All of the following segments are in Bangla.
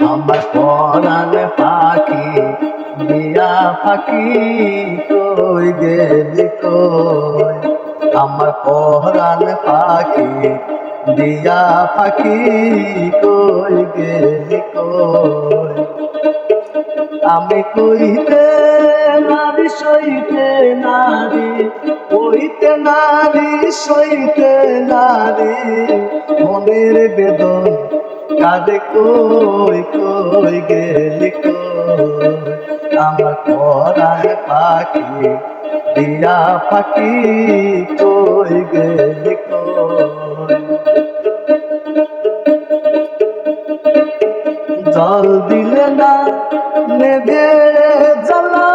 আমার পরাণ পাখি, দিয়া পাখি কই গেলি কই? আমার পরাণ পাখি, দিয়া পাখি কই গেলি কই? আমি কইতে নারী, সইতে নারী, কইতে নারী, সইতে নারী, মনের বেদন কাঁদে কই কই গেলি কই? আমার পরায় পাখি, দিয়া পাখি কই গেলি কই? জল দিলে না, নেবে জ্বালা।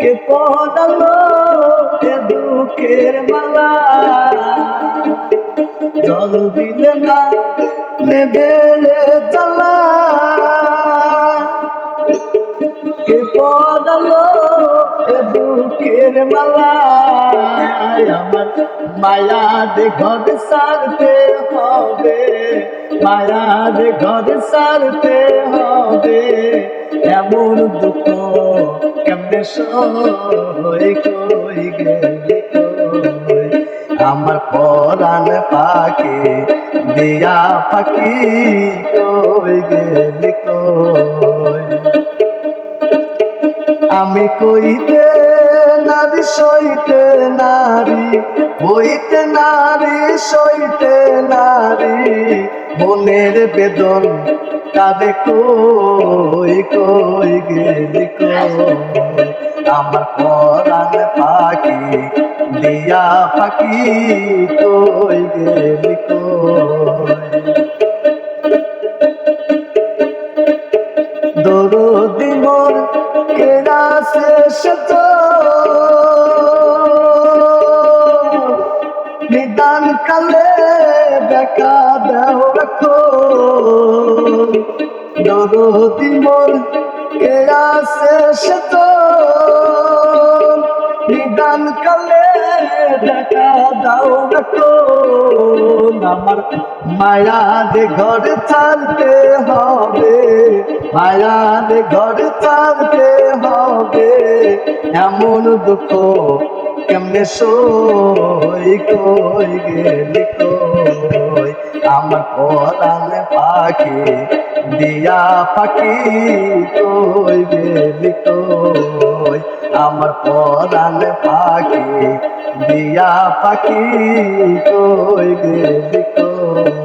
কে পড়ালো দুঃখের মালা জল দিলে না কে এ মালা। আমার মায়া দে ঘর সারতে হবে, মায়া দে ঘর সারতে হবে। এমন দুঃখ কেমনে কই পরাণ পাখি দিয়া পাখি কই গেলি কই? আমি কইতে নারী, সইতে নারী হইতে নারী, সইতে নারী, মনের বেদন কাঁদে কই কই গেলি কই? আমার পরাণ পাখি, দিয়া পাখি কই গেলি দরদি মোর কেনা শেষ তো। নিদান কালে দেখা দেও রাখো। দরদি মোর কেনা শেষ তো। কালে দেখা দাও আমার মায়া দে ঘর ছাড়তে হবে, মায়া দে ঘর ছাড়তে হবে। এমন দুঃখ কেমনে সই কই গেলি কই? আমার পরাণ পাখি দিয়া পাখি কই বেলি কই? আমার পরাণ পাখি দিয়া পাখি কই বেলি কই?